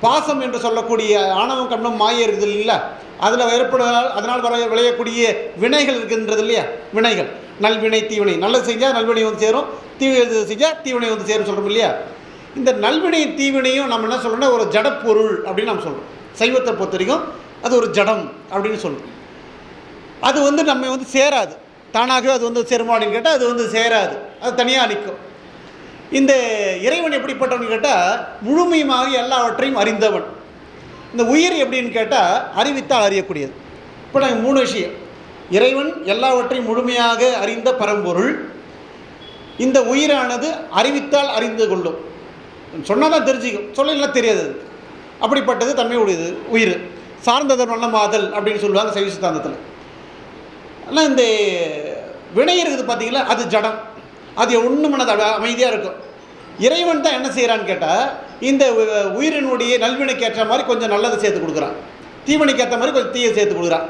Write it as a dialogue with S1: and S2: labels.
S1: பாசம் என்று சொல்லக்கூடிய ஆணவம் கண்ணும் மாய இருக்குது இல்லைங்களா? அதில் ஏற்படுவதால் அதனால் வர விளையக்கூடிய வினைகள் இருக்கின்றது இல்லையா? வினைகள். நல்வினை தீவினை. நல்லது செஞ்சால் நல்வினை வந்து சேரும். தீவினை செஞ்சால் தீவினை வந்து சேரும் சொல்கிறோம் இல்லையா? இந்த நல்வினை தீவினையும் நம்ம என்ன சொல்கிறோம்னா ஒரு ஜடப்பொருள் அப்படின்னு நம்ம சொல்கிறோம் சைவத்தை பொறுத்த வரைக்கும் அது ஒரு ஜடம் அப்படின்னு சொல்கிறோம் அது வந்து நம்ம வந்து சேராது. தானாகவே அது வந்து சேருமா அப்படின்னு கேட்டால் அது வந்து சேராது. அது தனியாக நிற்கும் இந்த இறைவன் எப்படிப்பட்டவன் கேட்டால் முழுமையாக எல்லாவற்றையும் அறிந்தவன். இந்த உயிர் எப்படின்னு கேட்டால் அறிவித்தால் அறியக்கூடியது. இப்போ நாங்கள் மூணு விஷயம். இறைவன் எல்லாவற்றையும் முழுமையாக அறிந்த பரம்பொருள். இந்த உயிரானது அறிவித்தால் அறிந்து கொள்ளும். சொன்னால் தான் தெரிஞ்சுக்கும். சொல்லலாம் தெரியாது. அப்படிப்பட்டது தன்மை உடையது உயிர். சார்ந்ததன் வண்ணமாதல் அப்படின்னு சொல்லுவாங்க சைவ சித்தாந்தத்தில். ஆனால் இந்த வினை இருக்குது பார்த்தீங்களா அது ஜடம். அது ஒன்று மனது அமைதியாக இருக்கும். இறைவன் தான் என்ன செய்கிறான்னு கேட்டால் இந்த உயிரினுடைய நல்வினைக்கு ஏற்ற மாதிரி கொஞ்சம் நல்லதை சேர்த்து கொடுக்குறான். தீவனைக்கு ஏற்ற மாதிரி கொஞ்சம் தீயை சேர்த்து கொடுக்குறான்.